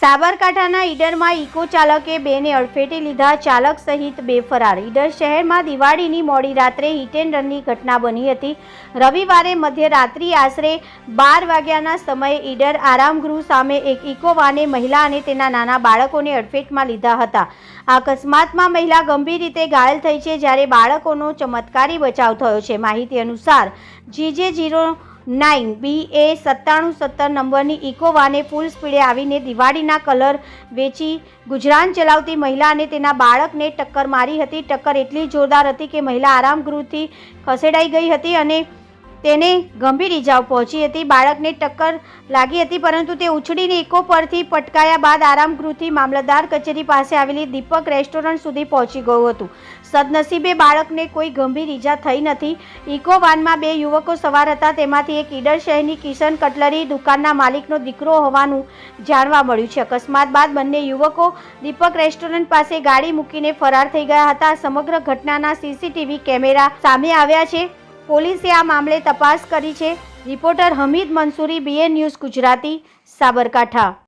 સાબરકાંઠાના ઈડરમાં ઇકો ચાલકે બેને અડફેટે લીધા ચાલક સહિત બે ફરાર. ઈડર શહેરમાં દિવાળીની મોડી રાત્રે હિટ એન્ડ રનની ઘટના બની હતી. રવિવારે મધ્યરાત્રિ આશરે બાર વાગ્યાના સમયે ઈડર આરામગૃહ સામે એક ઇકો વાને મહિલા અને તેના નાના બાળકોને અડફેટમાં લીધા હતા. અકસ્માતમાં મહિલા ગંભીર રીતે ઘાયલ થઈ છે, જ્યારે બાળકોનો ચમત્કારી બચાવ થયો છે. માહિતી અનુસાર, GJ zero nine. B A સત્તાણું સત્તર નંબરની ઇકોવાને ફૂલ સ્પીડે આવીને દિવાળીના કલર વેચી ગુજરાન ચલાવતી મહિલા અને તેના બાળકને ટક્કર મારી હતી. ટક્કર એટલી જોરદાર હતી કે મહિલા આરામગૃહથી ખસેડાઈ ગઈ હતી અને તેને ગંભીર ઈજાઓ પહોંચી હતી. બાળકને ટક્કર લાગી હતી, પરંતુ તે ઉછળીને ઇકો પરથી પટકાયા બાદ આરામગૃહથી મામલતદાર કચેરી પાસે આવેલી દીપક રેસ્ટોરન્ટ સુધી પહોંચી ગયું હતું. સદનસીબે બાળકને કોઈ ગંભીર ઈજા થઈ નથી. ઇકો વાનમાં બે યુવકો સવાર હતા. તેમાંથી એક ઈડર શહેરની કિશન કટલરી દુકાનના માલિકનો દીકરો હોવાનું જાણવા મળ્યું છે. અકસ્માત બાદ બંને યુવકો દીપક રેસ્ટોરન્ટ પાસે ગાડી મૂકીને ફરાર થઈ ગયા હતા. સમગ્ર ઘટનાના સીસીટીવી કેમેરા સામે આવ્યા છે. પોલીસે આ મામલે તપાસ કરી છે. Reporter Hamid Mansuri BN news Gujarati Sabarkantha.